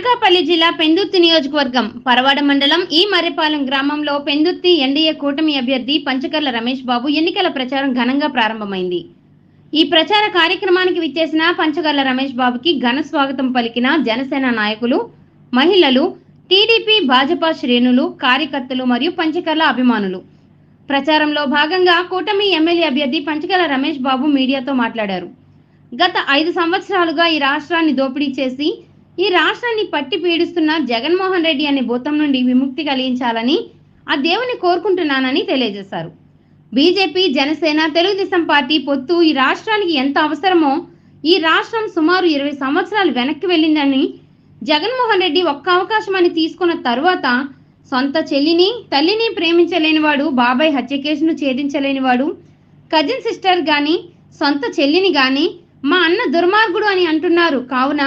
అనకాపల్లి జిల్లా పెందుర్తి నియోజకవర్గం పరవాడ మండలం ఈ మర్రిపాలెం గ్రామంలో పెందుర్తి ఎన్డీఏ కూటమి అభ్యర్థి పంచకర్ల రమేష్ బాబు ఎన్నికల ప్రచారం ఘనంగా ప్రారంభమైంది. ఈ ప్రచార కార్యక్రమానికి విచ్చేసిన పంచగర్ల రమేష్ బాబుకి ఘన స్వాగతం పలికిన జనసేన నాయకులు మహిళలు టీడీపీ భాజపా శ్రేణులు కార్యకర్తలు మరియు పంచకర్ల అభిమానులు. ప్రచారంలో భాగంగా కూటమి ఎమ్మెల్యే అభ్యర్థి పంచకర్ల రమేష్ బాబు మీడియాతో మాట్లాడారు. గత ఐదు సంవత్సరాలుగా ఈ రాష్ట్రాన్ని దోపిడీ చేసి ఈ రాష్ట్రాన్ని పట్టి పీడిస్తున్న జగన్మోహన్ రెడ్డి అనే భూతం నుండి విముక్తి కలిగించాలని ఆ దేవుని కోరుకుంటున్నానని తెలియజేశారు. బీజేపీ జనసేన తెలుగుదేశం పార్టీ పొత్తు ఈ రాష్ట్రానికి ఎంత అవసరమో ఈ రాష్ట్రం సుమారు ఇరవై సంవత్సరాలు వెనక్కి వెళ్ళిందని జగన్మోహన్ రెడ్డి ఒక్క అవకాశం అని తీసుకున్న తరువాత సొంత చెల్లిని తల్లిని ప్రేమించలేనివాడు బాబాయ్ హత్య కేసును ఛేదించలేనివాడు కజిన్ సిస్టర్ గాని సొంత చెల్లిని గాని మా అన్న దుర్మార్గుడు అని అంటున్నారు. కావున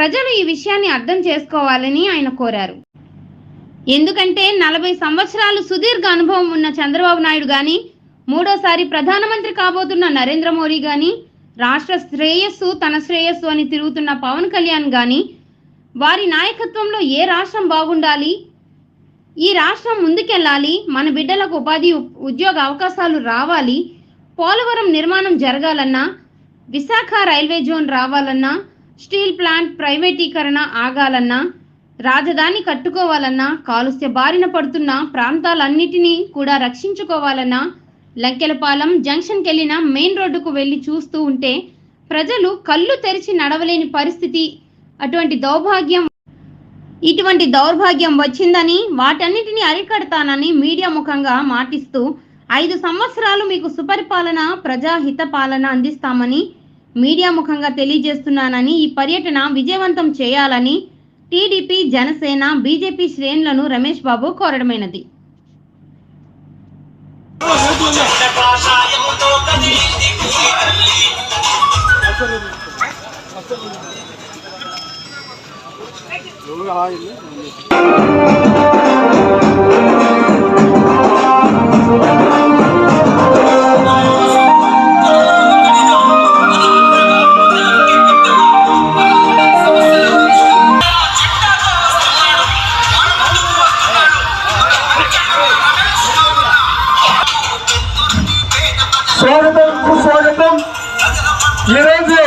ప్రజలు ఈ విషయాన్ని అర్థం చేసుకోవాలని ఆయన కోరారు. ఎందుకంటే నలభై సంవత్సరాలు సుదీర్ఘ అనుభవం ఉన్న చంద్రబాబు నాయుడు గాని మూడోసారి ప్రధానమంత్రి కాబోతున్న నరేంద్ర మోడీ గాని రాష్ట్ర శ్రేయస్సు తన శ్రేయస్సు అని తిరుగుతున్న పవన్ కళ్యాణ్ గాని వారి నాయకత్వంలో ఏ రాష్ట్రం బాగుండాలి? ఈ రాష్ట్రం ముందుకెళ్ళాలి మన బిడ్డలకు ఉపాధి ఉద్యోగ అవకాశాలు రావాలి పోలవరం నిర్మాణం జరగాలన్నా విశాఖ రైల్వే జోన్ రావాలన్నా స్టీల్ ప్లాంట్ ప్రైవేటీకరణ ఆగాలన్నా రాజధాని కట్టుకోవాలన్నా కాలుష్య బారిన పడుతున్న ప్రాంతాలన్నిటినీ కూడా రక్షించుకోవాలన్నా లంకెలపాలెం జంక్షన్కి వెళ్ళిన మెయిన్ రోడ్డుకు వెళ్ళి చూస్తూ ఉంటే ప్రజలు కళ్ళు తెరిచి నడవలేని పరిస్థితి. అటువంటి దౌర్భాగ్యం ఇటువంటి దౌర్భాగ్యం వచ్చిందని వాటన్నిటిని అరికడతానని మీడియా ముఖంగా మాటిస్తూ ఐదు సంవత్సరాలు మీకు సుపరిపాలన ప్రజాహిత పాలన అందిస్తామని మీడియా ముఖంగా తెలియజేస్తున్నానని ఈ పర్యటన విజయవంతం చేయాలని టీడీపీ జనసేన బీజేపీ శ్రేణులను రమేష్ బాబు కోరడమైనది. ఈరోజు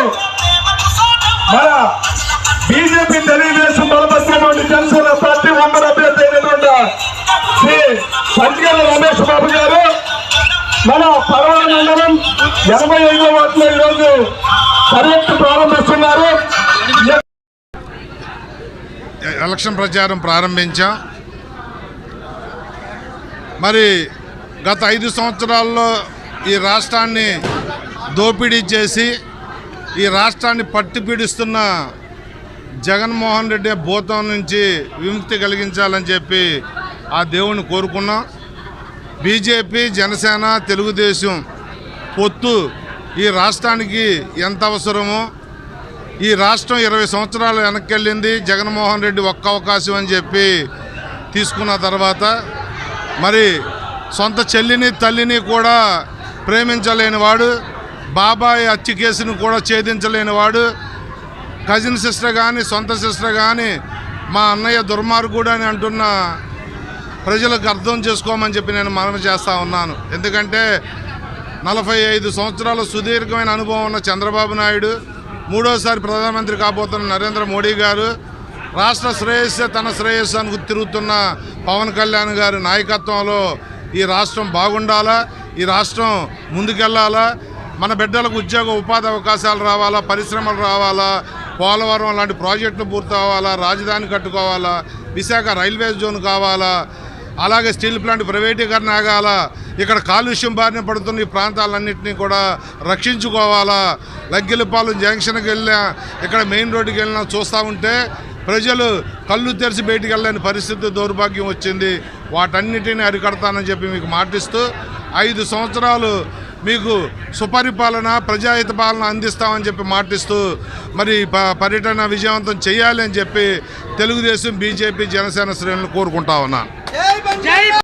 మన బీజేపీ తెలుగుదేశం బలపరిచినటువంటి జనసేన పార్టీ ఉమ్మడి అభ్యర్థి అయినటువంటి శ్రీ పంచగల రమేష్ బాబు గారు మన పర్వాల మండలం ఎనభై ఐదో వాటిలో ఈరోజు పర్యటన ప్రారంభిస్తున్నారు. ఎలక్షన్ ప్రచారం ప్రారంభించాం. మరి గత ఐదు సంవత్సరాల్లో ఈ రాష్ట్రాన్ని దోపిడీ చేసి ఈ రాష్ట్రాన్ని పట్టి పీడిస్తున్న జగన్మోహన్ రెడ్డి భూతం నుంచి విముక్తి కలిగించాలని చెప్పి ఆ దేవుని కోరుకున్నాం. బీజేపీ జనసేన తెలుగుదేశం పొత్తు ఈ రాష్ట్రానికి ఎంత అవసరమో ఈ రాష్ట్రం ఇరవై సంవత్సరాలు వెనక్కెళ్ళింది జగన్మోహన్ రెడ్డి ఒక్క అవకాశం అని చెప్పి తీసుకున్న తర్వాత మరి సొంత చెల్లిని తల్లిని కూడా ప్రేమించలేని వాడు. బాబాయ్ హత్య కేసును కూడా ఛేదించలేని వాడు. కజిన్ సిస్టర్ కానీ సొంత సిస్టర్ కానీ మా అన్నయ్య దుర్మార్గుడు అని అంటున్న ప్రజలకు అర్థం చేసుకోమని చెప్పి నేను మనవి చేస్తూ ఉన్నాను. ఎందుకంటే నలభై ఐదు సంవత్సరాల సుదీర్ఘమైన అనుభవం ఉన్న చంద్రబాబు నాయుడు మూడోసారి ప్రధానమంత్రి కాబోతున్న నరేంద్ర మోడీ గారు రాష్ట్ర శ్రేయస్సే తన శ్రేయస్సు అని తిరుగుతున్న పవన్ కళ్యాణ్ గారి నాయకత్వంలో ఈ రాష్ట్రం బాగుండాలా? ఈ రాష్ట్రం ముందుకెళ్ళాలా? మన బిడ్డలకు ఉద్యోగ ఉపాధి అవకాశాలు రావాలా పరిశ్రమలు రావాలా పోలవరం లాంటి ప్రాజెక్టులు పూర్తి అవ్వాలా రాజధాని కట్టుకోవాలా విశాఖ రైల్వే జోన్ కావాలా అలాగే స్టీల్ ప్లాంట్ ప్రైవేటీకరణ ఆగాల ఇక్కడ కాలుష్యం బారిన పడుతున్న ఈ ప్రాంతాలన్నింటినీ కూడా రక్షించుకోవాలా లగ్గిలిపాలెం జంక్షన్కి వెళ్ళినా ఇక్కడ మెయిన్ రోడ్డుకి వెళ్ళినా చూస్తూ ఉంటే ప్రజలు కళ్ళు తెరిచి బయటికి వెళ్ళలేని పరిస్థితి దౌర్భాగ్యం వచ్చింది. వాటన్నిటిని అరికడతానని చెప్పి మీకు మాటిస్తూ ఐదు సంవత్సరాలు మీకు సుపరిపాలన ప్రజాహిత పాలన అందిస్తామని చెప్పి మాటిస్తూ మరి ప- పర్యటన విజయవంతం చేయాలి అని చెప్పి తెలుగుదేశం బీజేపీ జనసేన శ్రేణులు కోరుకుంటా ఉన్నాను